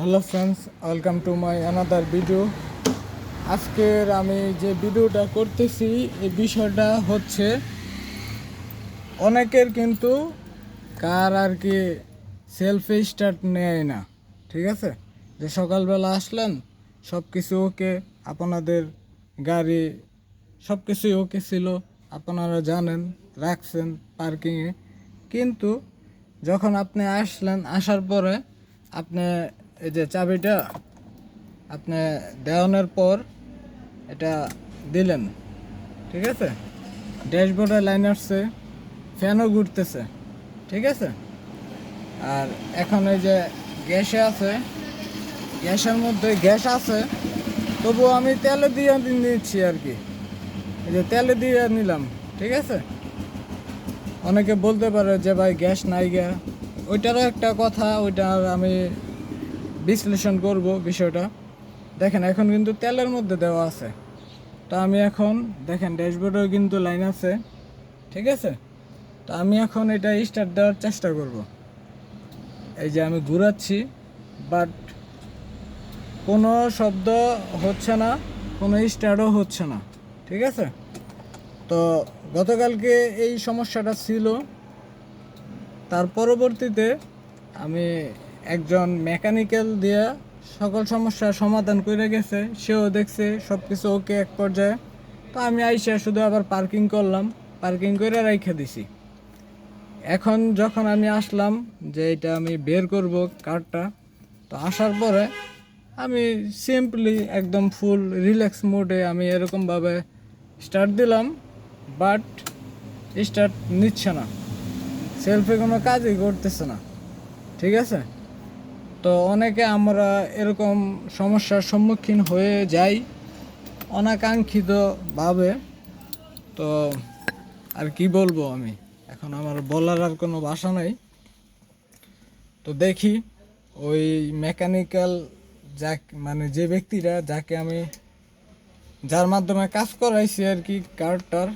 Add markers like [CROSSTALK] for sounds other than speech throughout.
Hello friends welcome to my another video আজকের আমি যে ভিডিওটা করতেছি, এই বিষয়টা হচ্ছে, অনেকের কিন্তু কার আর কি সেলফি স্টার্ট নেয় না, ঠিক আছে? যে সকালবেলা আসলেন সব কিছু ওকে আপনাদের গাড়ি সব কিছুই ওকে ছিল, আপনারা জানেন, রাখছেন পার্কিংয়ে কিন্তু যখন আপনি আসলেন, আসার পরে আপনি এই যে চাবিটা আপনি দেওয়ানোর পর এটা দিলেন, ঠিক আছে? ড্যাশবোর্ডে লাইন আসছে, ফ্যানও ঘুরতেছে, ঠিক আছে? আর এখন এই যে গ্যাসে আছে, গ্যাসের মধ্যে গ্যাস আছে তবু আমি তেলে দিয়ে নিচ্ছি আর কি। এই যে তেলে দিয়ে নিলাম, ঠিক আছে? অনেকে বলতে পারে যে ভাই গ্যাস নাই গা। ওইটারও একটা কথা ওইটা আমি বিশ্লেষণ করব বিষয়টা। দেখেন, এখন কিন্তু তেলের মধ্যে দেওয়া আছে। তো আমি এখন, দেখেন, ড্যাশবোর্ডেও কিন্তু লাইন আছে, ঠিক আছে? তো আমি এখন এটা স্টার্ট দেওয়ার চেষ্টা করব। এই যে আমি ঘুরাচ্ছি, বাট কোনো শব্দ হচ্ছে না, কোনো স্টার্টও হচ্ছে না, ঠিক আছে? তো গতকালকে এই সমস্যাটা ছিল। তার পরবর্তীতে আমি একজন মেকানিক্যাল দিয়ে সকল সমস্যার সমাধান করে গেছে, সেও দেখছে সব কিছু ওকে এক পর্যায়ে। তো আমি আইসা শুধু আবার পার্কিং করলাম পার্কিং করে রেখে দিছি। এখন যখন আমি আসলাম যে এটা আমি বের করব কারটা, তো আসার পরে আমি সিম্পলি একদম ফুল রিল্যাক্স মোডে আমি এরকমভাবে স্টার্ট দিলাম বাট স্টার্ট নিচ্ছে না। সেলফি কোনো কাজই করতেছে না। ঠিক আছে? তো অনেকে আমরা এরকম সমস্যার সম্মুখীন হয়ে যাই অনাকাঙ্ক্ষিতভাবে তো আর কি বলব আমি? এখন আমার বলার আর কোনো ভাষা নাই। তো দেখি ওই মেকানিক্যাল যা মানে যে ব্যক্তিরা যাকে আমি যার মাধ্যমে কাজ করাইছি আর কি কার্ডটার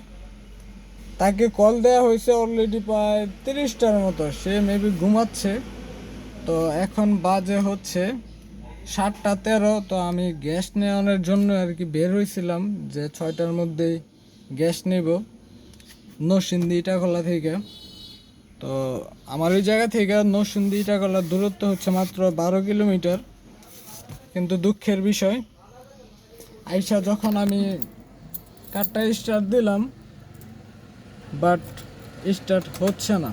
তাকে কল দেওয়া হয়েছে অলরেডি প্রায় তিরিশটার মতো। সে মেবি ঘুমাচ্ছে। তো এখন বাজে হচ্ছে সাতটা তেরো, তো আমি গ্যাস নেওয়ানোর জন্য আর কি বের হয়েছিলাম যে ছয়টার মধ্যেই গ্যাস নেব নরসিংদী ইটাখোলা থেকে। তো আমার ওই জায়গা থেকে নরসিংদী ইটাখোলার দূরত্ব হচ্ছে মাত্র বারো কিলোমিটার। কিন্তু দুঃখের বিষয়, আইসা যখন আমি কারটা স্টার্ট দিলাম বাট স্টার্ট হচ্ছে না।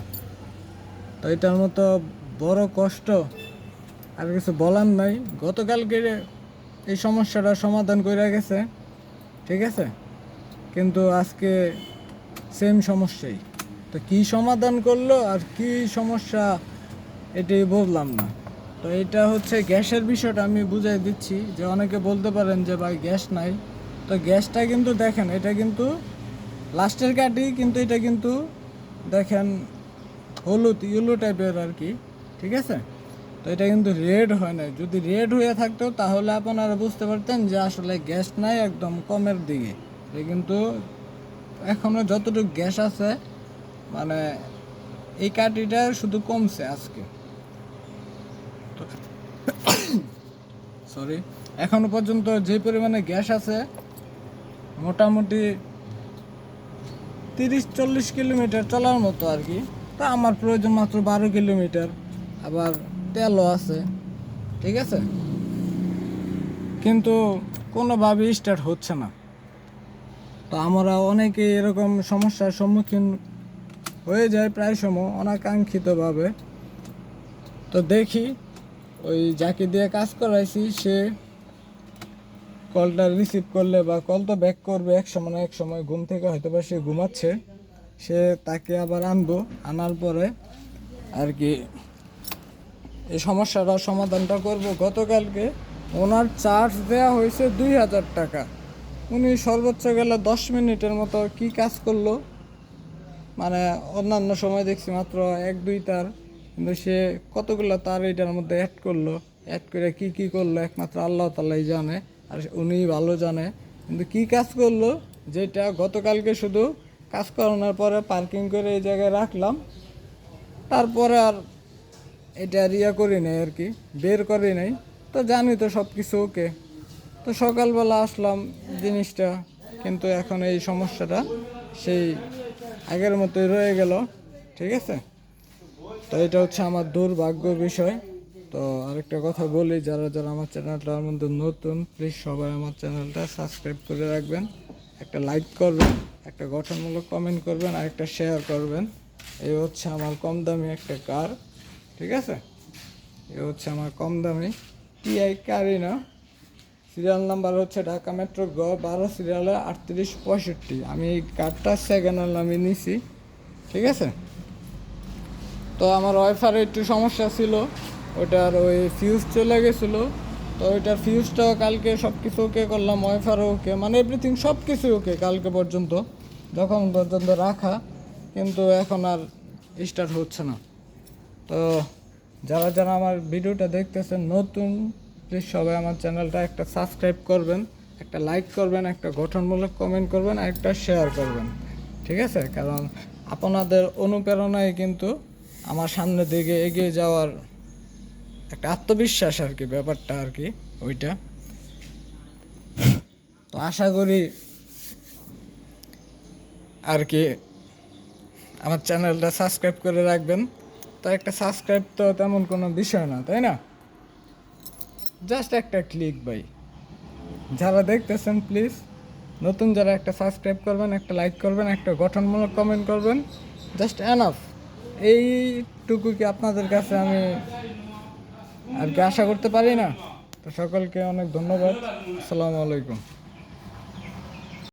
তো এটার মতো বড় কষ্ট। আর কিছু বলার নাই। গতকালকে এই সমস্যাটা সমাধান করে গেছে। ঠিক আছে? কিন্তু আজকে সেম সমস্যাই। তো কি সমাধান করল আর কি সমস্যা এটাই বললাম না। তো এটা হচ্ছে গ্যাসের বিষয়টা আমি বুঝাই দিচ্ছি যে অনেকে বলতে পারেন যে ভাই গ্যাস নাই। তো গ্যাসটা কিন্তু দেখেন, এটা কিন্তু লাস্টের কাটি কিন্তু এটা কিন্তু দেখেন হলুদ, ইয়েলো টাইপের আর কি। ঠিক আছে? তো এটা কিন্তু রেড হয় না যদি রেড হয়ে থাকতো, তাহলে আপনারা বুঝতে পারতেন যে আসলে গ্যাস নাই একদম কমের দিকে। এটা কিন্তু এখনও যতটুকু গ্যাস আছে মানে এই কাটিটা শুধু কমছে আজকে। সরি [COUGHS] এখনও পর্যন্ত যে পরিমাণে গ্যাস আছে, মোটামুটি তিরিশ চল্লিশ কিলোমিটার চলার মতো আর কি। তা আমার প্রয়োজন মাত্র বারো কিলোমিটার। আবার তেলও আছে, ঠিক আছে? কিন্তু কোনোভাবে স্টার্ট হচ্ছে না। তো আমরা অনেকে এরকম সমস্যার সম্মুখীন হয়ে যায় প্রায় সময়, অনাকাঙ্ক্ষিতভাবে। তো দেখি, ওই যাকে দিয়ে কাজ করাইছি, সে কলটা রিসিভ করলে বা কল তো ব্যাক করবে এক সময় এক সময়, ঘুম থেকে হয়তো বা সে ঘুমাচ্ছে। সে তাকে আবার আনব, আনার পরে আর কি এই সমস্যাটা সমাধানটা করব গতকালকে। ওনার চার্জ দেওয়া হয়েছে দুই হাজার টাকা। উনি সর্বোচ্চ গেলে দশ মিনিটের মতো কি কাজ করল? মানে অন্যান্য সময় দেখছি মাত্র এক, দুই তার। কিন্তু সে কতগুলো তার এটার মধ্যে অ্যাড করল? অ্যাড করে কি কি করল? একমাত্র আল্লাহ তালাই জানে, আর উনি ভালো জানে। কিন্তু কি কাজ করল? যেটা গতকালকে শুধু কাজ করানোর পরে পার্কিং করে এই জায়গায় রাখলাম। তারপরে আর এটা ইয়া করি নাই আর কি, বের করি নাই। তো জানি তো সব কিছু ওকে। তো সকালবেলা আসলাম জিনিসটা, কিন্তু এখন এই সমস্যাটা সেই আগের মতোই রয়ে গেল, ঠিক আছে? তো এটা হচ্ছে আমার দুর্ভাগ্য বিষয়। তো আরেকটা কথা বলি, যারা যারা আমার চ্যানেলটার মধ্যে নতুন প্লিজ সবাই আমার চ্যানেলটা সাবস্ক্রাইব করে রাখবেন। একটা লাইক করবেন, একটা গঠনমূলক কমেন্ট করবেন আর একটা শেয়ার করবেন। এই হচ্ছে আমার কম দামি একটা কার। ঠিক আছে? এ হচ্ছে আমার কম দামি টিআই কারই না সিরিয়াল নাম্বার হচ্ছে ঢাকা মেট্রো গ বারো সিরিয়ালের আটত্রিশ পঁয়ষট্টি। আমি এই কার্ডটা সেকেন্ড হ্যান্ড আমি নিছি, ঠিক আছে? তো আমার ওয়াইফারে একটু সমস্যা ছিল, ওটার ওই ফিউজ চলে গেছিল। তো ওইটার ফিউজটাও কালকে সব কিছু ওকে করলাম ওয়াইফারও ওকে মানে এভরিথিং সব কিছু ওকে কালকে পর্যন্ত, যখন পর্যন্ত রাখা। কিন্তু এখন আর স্টার্ট হচ্ছে না। তো যারা যারা আমার ভিডিওটা দেখতেছেন, নতুন প্লিজ সবাই আমার চ্যানেলটা একটা সাবস্ক্রাইব করবেন, একটা লাইক করবেন, একটা গঠনমূলক কমেন্ট করবেন, আর একটা শেয়ার করবেন। ঠিক আছে? কারণ আপনাদের অনুপ্রেরণায় কিন্তু আমার সামনের দিকে এগিয়ে যাওয়ার একটা আত্মবিশ্বাস আর কি, ব্যাপারটা আর কি, ওইটা। তো আশা করি আর কি আমার চ্যানেলটা সাবস্ক্রাইব করে রাখবেন। তো একটা সাবস্ক্রাইব তো তেমন কোনো বিষয় না, তাই না? জাস্ট একটা ক্লিক বাই যারা দেখতেছেন প্লিজ নতুন যারা একটা সাবস্ক্রাইব করবেন, একটা লাইক করবেন, একটা গঠনমূলক কমেন্ট করবেন জাস্ট এনাফ এইটুকু কি আপনাদের কাছে আমি আর কি আশা করতে পারি না? তো সকলকে অনেক ধন্যবাদ। আসসালামু আলাইকুম।